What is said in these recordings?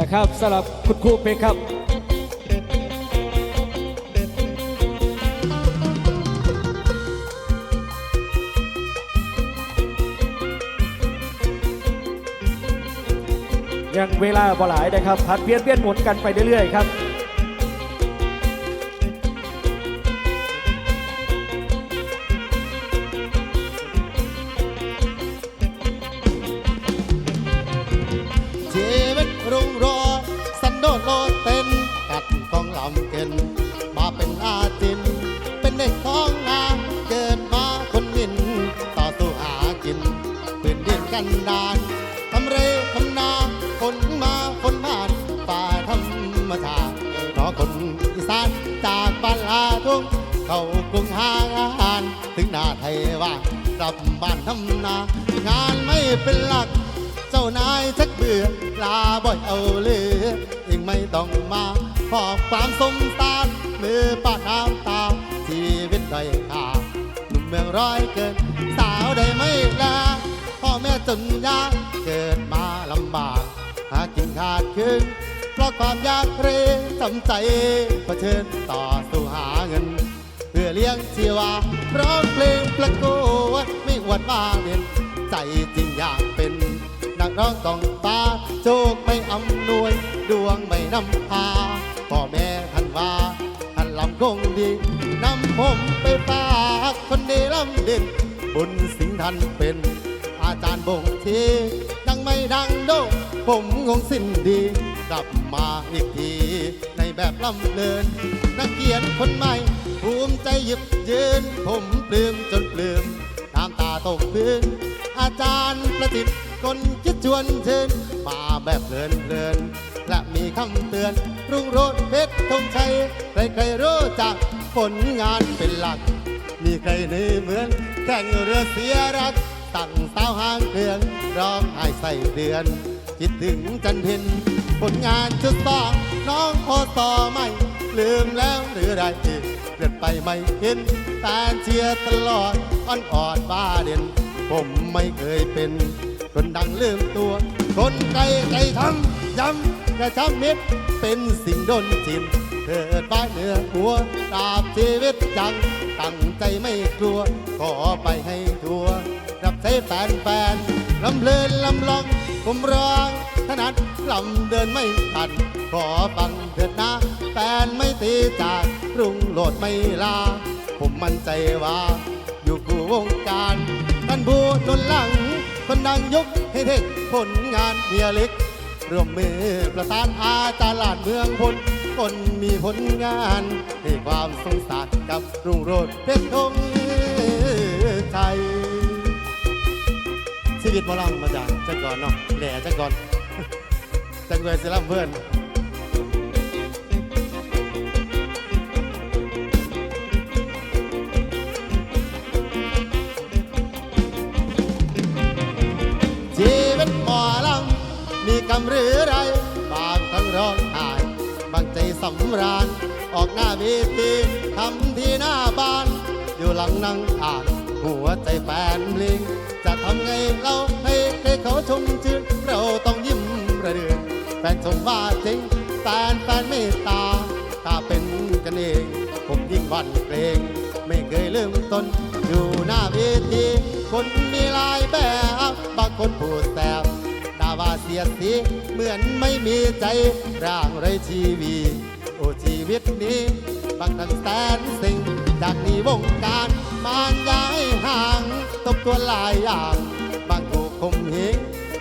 นะครับสำหรับคุณครูเพกครับ ยังเวลาบ่หลายนะครับผัดเปลี่ยนเปลี่ยนหมุนกันไปเรื่อยๆครับ เกินมาเป็นอาจิน เป็นเด็กท้องนาเกิดมาคนมิน ต่อสู้หากินพื้นดินกันดานทำเรทำนาคนมาคนผ่านป่าธรรมชาติเพราะคนอีสานจากบ้านลาทุ่งเข้ากรุงหางาน ถึงนาไทยว่างกลับบ้านทำนา งานไม่เป็นหลัก เจ้านายชักเบื่อลาบ่อยเอาเลือเองไม่ต้องมา ขอบความสมตานมือปาน้ำตาชีวิตด้อยค่าหนุ่มเมืองร้อยเกิน สาวได้ไม่ลาพ่อแม่จนยากเกิดมาลำบากหากินขาดคืนเพราะความยากเรจำใจเผชิญต่อสู้หาเงิน เพื่อเลี้ยงชีวาร้องเพลงประกวดไม่อวดว่าเด่นใจจริงอยากเป็นนักร้องกองฟ้าโชคไม่อำนวย ดวงไม่นำพา พ่อแม่ท่านว่าท่านลำคงดีนำผมไปฝากคนดีลำเด่นบุญสิงท่านเป็น อาจารย์บ่งทีดังไม่ดังโดงผมงงสิ้นดี กลับมาอีกที ในแบบลำเลิน นักเขียนคนใหม่ ภูมิใจหยิบยืน ผมปลื้มจนปลื้มน้ำตาตกพื้น อาจารย์ประสิทธิ์คนคิดชวนเชิญมาแบบเพลินเพลิน และมีคำเตือน รุ่งโรจน์เพชรธงชัย ใครๆรู้จักผลงานเป็นหลัก มีใครในเหมือนแข่งเรือเสียรัก ตั้งสาวหางเครื่องร้องไห้ใส่เดือน คิดถึงจันเพ็ญผลงานชุดต่อน้องโอต่อไม่ ลืมแล้วหรือไรอีกเกิดไปไม่เห็นแต่เชียร์ตลอดอ่อนออดบ้าเด่น ผมไม่เคยเป็น คนดังลืมตัว คนไกลใจทำย้ำ ระชับมิตรเป็นสิ่งดนจินเถิดบ้านเหนือหัวตราบชีวิตจัง ตั้งใจไม่กลัว ขอไปให้ทัวรับใช้แฟนแฟนๆลำเลินลำลองผมร้องถนัดลำเดินไม่ทัน ขอฟังเถิดนะแฟนไม่ตีจากรุ่งโลดไม่ลา ผมมั่นใจว่า อยู่คู่วงการท่านผู้หนุนหลัง คนดังยกให้เท่งผลงานเฮียเล็ก ร่วมมือประสานอาจารย์ลานเมืองพลคนมีผลงานให้ความสงสารกับรุ่งโรจน์เพชรธงชัยชีวิตบอลำมาจากจักก่อนเนาะแหล่จักก่อนจักเวสิลัมเพื่อนำมีกำหรือไร บางครั้งร้องไห้บางใจสำราญ ออกหน้าเวทีทำที่หน้าบ้าน อยู่หลังนั่งอ่านหัวใจแฟนเพลงจะทำไงเราให้ให้เขาชมชื่นเราต้องยิ้มระเดือนแฟนชมว่าจริงแฟนแฟนเมตตาถ้าเป็นกันเอง ผมยิ่งวันเกรง ไม่เคยลืมตน อยู่หน้าเวทีคนมีลายแบบบางคนพูดแสบ ว่าเสียสี เหมือนไม่มีใจร่างไรชีวีโอ้ชีวิตนี้ บางทั้งแสนสิ่ง จากนี้วงการมานย้ายห่างตบตัวหลายอย่าง บางถูกคมเหง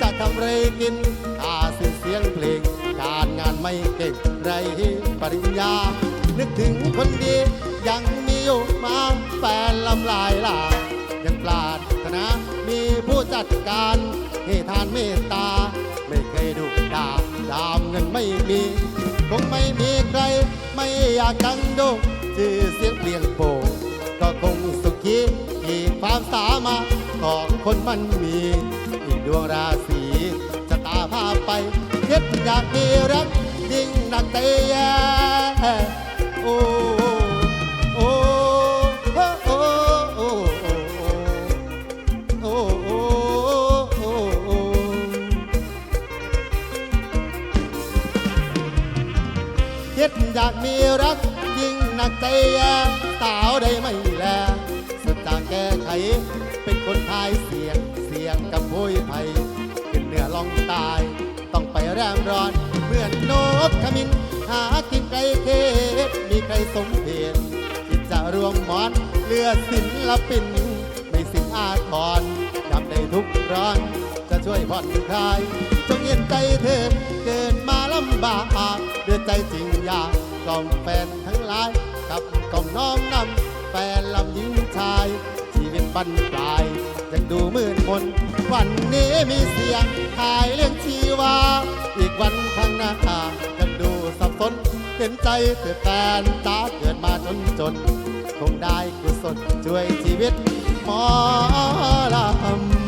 จะทำไรกินค่าสิ้นเสียงเพลง การงานไม่เก่งไรปริญญา นึกถึงคนดี ยังมีอยู่มาแฟนลำลายหลากยังปรารถ นามีผู้จัดการให้ทานเมตตา ไม่เคยดูดาดามเงินไม่มี คงไม่มีใคร ไม่อยากดังโด่งชื่อเสียงเปลี่ยนโปงก็คงสุขีที่ความสามารถของคนมันมี อีกดวงราศีจะตาพาไปเย็ดอยากมีรักยิ่งหนักใจแย่โอ้ อยากมีรักยิ่งหนักใจแย่สาวได้ไม่แลสุดจางแก้ไข เป็นคนทายเสียงเสียงกับพุ้ยไผ่ขึ้นเหนือลองตาย ต้องไปแรมร้อนเหมือนนกขมิ้นหากินไกลเขตมีใครสมเพศคิดจะรวมหมอนเลือศิลปินไม่สิ้นอาทรจำได้ทุกร้อน ช่วยผ่อนคลาย จงเย็นใจเธอเกิดมาลำบากเดือดใจจริงอยากกล่อมแฟนทั้งหลายกับกล่อมน้องนำแฟนลำหญิงชาย ชีวิตบันปลายยังดูมืดมน วันนี้มีเสียงขายเรื่องชีวา อีกวันข้างหน้ายังดูสับสนเห็นใจเธอแฟนจ้าเกิดมาจนจน คงได้กุศลช่วยชีวิตหมอลำ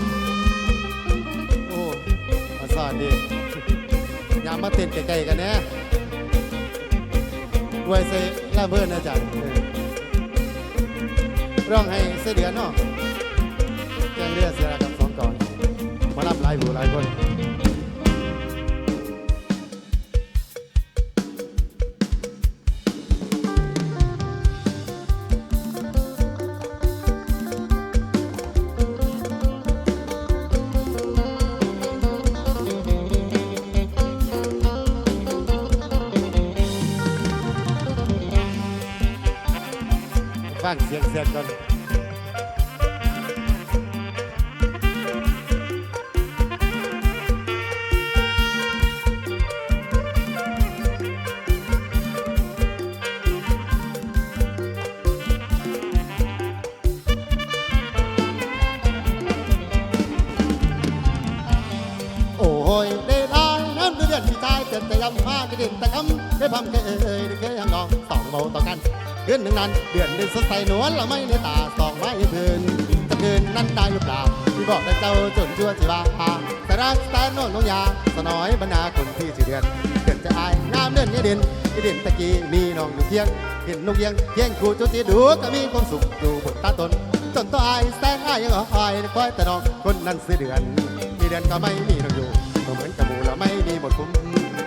สอนดีอย่ามาเต้นไกลๆกันนี่ด้วยเซลาเบิร์นนะจ๊ะร้องให้เสยเดือนเนาะแกงเรือเสียระกับสองก่อนมารับหลายหูหลายคน งเสียงเสียงก่อนโอ้ยได้ลายน้ำเดือดที่ใจเกิดแต่ยำมากระเด็นแต่คำได้พำเคยเอ่ยได้เคยยังนองสองเบาต่อกัน เดือนหนึ่งนั้นเดือนหนึ่งสดใสนวลละไม่ในตาสองไม้พื้นจะคืนนั้นได้หรือเปล่าที่บอกแต่เจ้าจนชั่วชีวาแต่รักแต่น้องน้องยาสน้อยบรรดาคนที่ชื่อเดือนเดือนจะอายงามเดือนนี้เด่นนี้เด่นตะกี้มีน้องอยู่เพียงเห็นนกเยียงเพียงคู่จุติดูก็มีความสุขดูบนตาตนจนตัวอายแสงอายยังอ่อยคอยแต่น้องคนนั้นซื้อเดือน มีเดือนก็ไม่มีน้องอยู่ก็เหมือนกับหมูแล้วไม่มีบทคุ้ม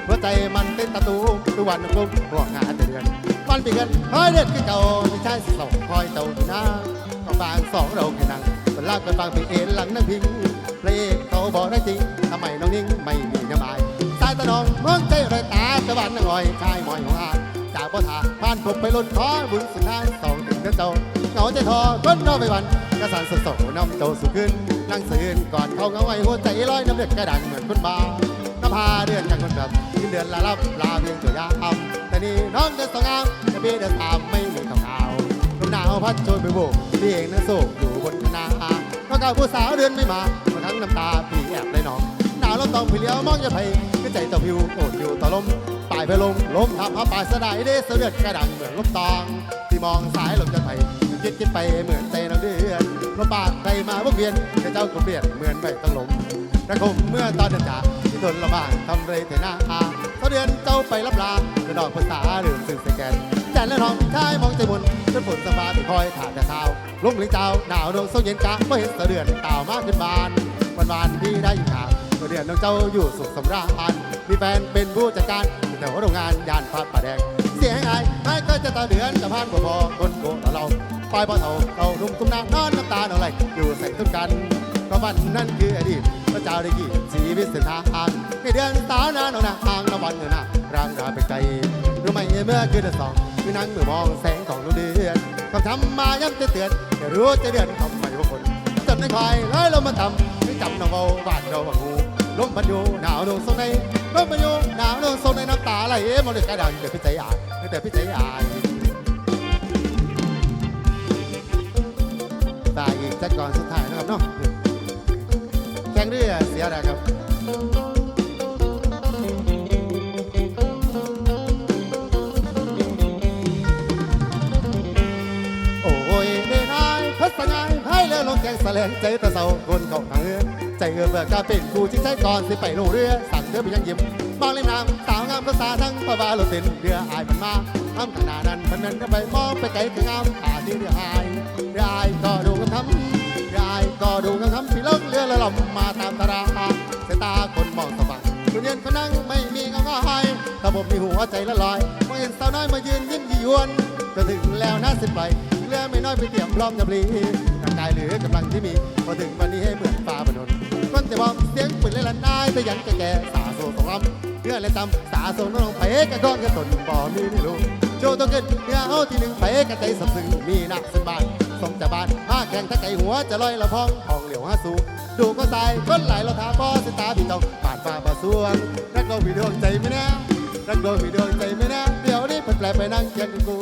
หัวใจมันเต้นตะตูทุกวันกลุ้มห่วงหาแต่เดือน วันปีกินคอยเดือนคือเก่าไม่ใช่สองคอยเต่าที่หน้าก็ฟางสองเราแค่นั่งเป็นลากเป็นฟางเป็นเอ็นหลังนั่งพิงพระเอกเขาบอกได้จริงทำไมน้องนิ่งไม่มีน้ำอายสายตาน้องมองใจไรตาตะวันนั่งลอยชายหมอยของอาจากบ่ทาผ่านผมไปลุ้นท้อบุญสุดท้ายสองถึงเดือนเจ้าเหงาใจทอก้นนอไปวันกระสันสดโสน้ำเจ้าสุขขึ้นนั่งสื่นก่อนเขาเงาไว้หัวใจลอยน้ำเลือดกระดังเหมือนคนบ้าน้ำพาเดือนกันคนแบบกินเดือนละรับลาเพียงตัวยาอำ นีน้องเดือนสองงามจะมีเดือนสามไม่มีข่าวข่าวลมหนาวพัดโชยไปโบกพี่เองนะโศกอยู่บนคณะก็เก่าผู้สาวเดือนไม่มามาทั้งน้ำตาพี่แอบเลยน้องหนาวลมต้องพี่เลี้ยวมองอย่าไผก็ใจเจ้าพิวโอดอยู่ต่อลมปลายเพลงลมทับพับปลายสดายเด้เสเดือดกระดังเหมือนลมตองที่มองสายลมจะไผคิดคิดไปเหมือนใจน้องเดือนลมปากใครมาวนเวียนแต่เจ้าก็เปลี่ยนเหมือนใบต้องลมระคมเมื่อตอนเดินจากที่ทนละบ้างทำไรเถหน้าอา เขาเดือนเจ้าไปรับลาจะดอกภาษาหรือสื่อสแกนแจนและน้องชายมองใจมนจนฝนสฟ้าไปคอยขาดแต่เท้าลมหลิงเจ้าหนาวดวงส่งเย็นกะก็เห็นเสะเดือนเต่ามากขึ้นบานวันวานที่ได้ยู่ข่าวเสะเดือนน้องเจ้าอยู่สุขสำราญมีแฟนเป็นผู้จัดการแต่ว่าโรงงานยานพาดป่าแดง เสียหายไม่เคยจะตาเดือนจะผ่านบ่พอคนโกงเราปล่อยบ่เท่าเรานุ่มตุ้มนางนอนน้ำตาหนองไหลอยู่ใส่ตุ้กันเพราะวันนั้นคืออดีต พระเจ้าได้กี่ชีวิตเส้นทางในเดือนสาวนานนาอ่างละวันเงินหน้ารางราไปไกลรู้ไหมเมื่อคืนสองคือนั่งมือมองแสงของดวงเดือนคำทำมาย้ำเตือนอย่ารู้จะเดือนทำไมว่าคนจนในควายไล่ลมมาต่ำถึงจำน้องเบาบาดเราบังหูลมพันอยู่หนาวลงโซนในลมพันอยู่หนาวลงโซนในน้ำตาไหลมองเดือดกระดังเดือดพี่ใจอายเดือดพี่ใจอายตายอีกจักก่อนสุดท้ายนะครับเนาะ ข่งเรือเสียแล้วครับโอ้ยได้นายพัสงายให้เรือลงแข่งแสลงใจตะเสาคนเขาทางเรือใจเอือเบื่อกาเป็นกูที่ใช้ก่อนสิไปลงเรือสั่งเรือไปยังยิ้มมองริมน้ำสาวงามภาษาทั้งปะบาโลตินเรืออายมันมาทำขนาดนั้นมันนั้นก็ไปมองไปไกลถึงงามขาที่เรืออายายถ้าผมมีหัวใจละลายเมื่อเห็นสาวน้อยมายืนยิ้มยี่ยวนจะถึงแล้วน่าสิบไปเรือไม่น้อยไปเตรียมพร้อมจะปลีร่างกายหลือกำลังที่มีพอถึงวันนี้ให้เหมือนฟ้าบนนก้นจะบอกเสียงปืนเลยละนายแต่ยันแก่ๆสาโซสองลำเพื่อและตำสาโซน้องไปกระก้อนกระตนบ่มีไม่รู้โจต้องเกิดเนื้อเอาที่หนึ่งไปกระใจสับซึ้งมีหนักสนบานสมจะบานมาแข่งถ้าไก่หัวจะลอยละพองทองเหลียวห้าสูดูก็ตายก้นไหลเราทาบอสตาพี่เจ้าผ่านฟ้าบาสวงรักเราพี่ดวงใจไม่แน่ รักเราพี่ดยใจไม่แน่เดี๋ยวนี้มันแปลไปนั่งเคียงกับกู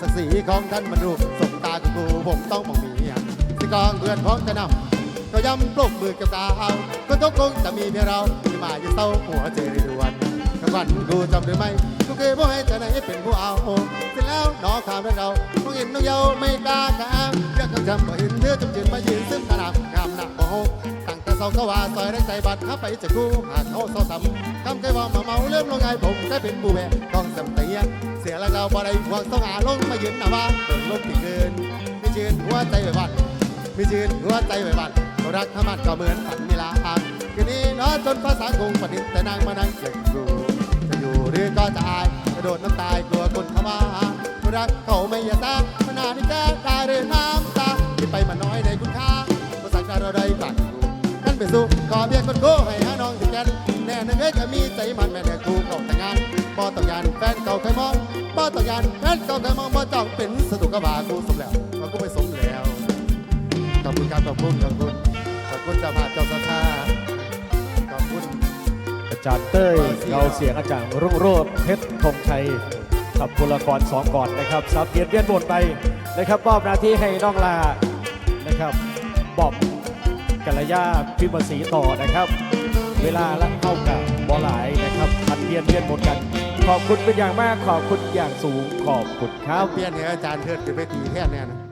สักสีของท่านมันดูสมตากูผมต้องมองมียสิกองเพื่อนพ้องจะนำก็ย้ำปลุกมือกับตาเอาก็ทุกคงจะมีเพียงเราที่มาอยู่เต้าหัวใจด่วน มันกูจำหรือไม่กูเคยบอกให้จะไหนเป็นผู้เอาเสร็จแล้วน้องขาวเราพวกเห็นน้องเยาไม่กล้ากามเรียกคำจำบ่เห็นเธอจำจืนมายืนซึ่งขนาดงามหนักบ่โหตั้งแต่เศร้าก็ว่าซอยได้ใจบัดหาไปจะกูหาเขาเศร้าซ้ำคำเคยว่ามาเมาเริ่มลงไงผมได้เป็นผู้แม่ต้องจำเตียเสียแล้วเราบ่ได้หวังต้องอาลงมายืนหน้าบ้านเดินลมที่เกินไม่ยืนหัวใจไว้วันมีชื่นหัวใจไว้บันก็รักธรรมันก็เหมือนพันนิลาอังคืนนี้นาะจนภาษาคงประดิษฐ์แต่นางมานั่งเก็บดู หรือก็จะอายกระโดดน้ำตายกลัวคนเข้ามารักเขาไม่อยาตามันนานี่แก้ตายหรือน้ำตาที่ไปมันน้อยในคุณค่าภาษาการเราได้บักดูนั่นไปสู้ขอเพียงคนโก้ให้หาน้องถึงกันแน่นึงเอ้ยก็มีใจมันแม่แน่กูเก่าแต่งงานบ่ต้องยานแฟนเก่าเคยมองบ่ต้องยานแฟนเก่าเคยมองบ่จ้องเป็นสตุกบากูสมแล้วก็กูไม่สมแล้วขอบคุณครับขอบคุณขอบคุณขอบคุณเจ้าภาพเจ้าสัทธาขอบคุณอา จารย์เต้ยเงาเสียงอาจารย์รุ่งโรจน์เพชรธงชัยขับพลกรสองก่อนนะครับสับเปลี่ยนเวียนบนไปนะครับมอบหน้าที่ให้น้องลานะครับบอบกัลยาพิมพ์ศรีต่อนะครับ เวลาละเข้ากับบอหลายนะครับพันเวียนเวียนหมดกัน ขอบคุณเป็นอย่างมากขอบคุณอย่างสูงขอบคุณครับเปลี่ยนให้อาจารย์เทิดขึ้นไปตีแท่นเนี่ยนะ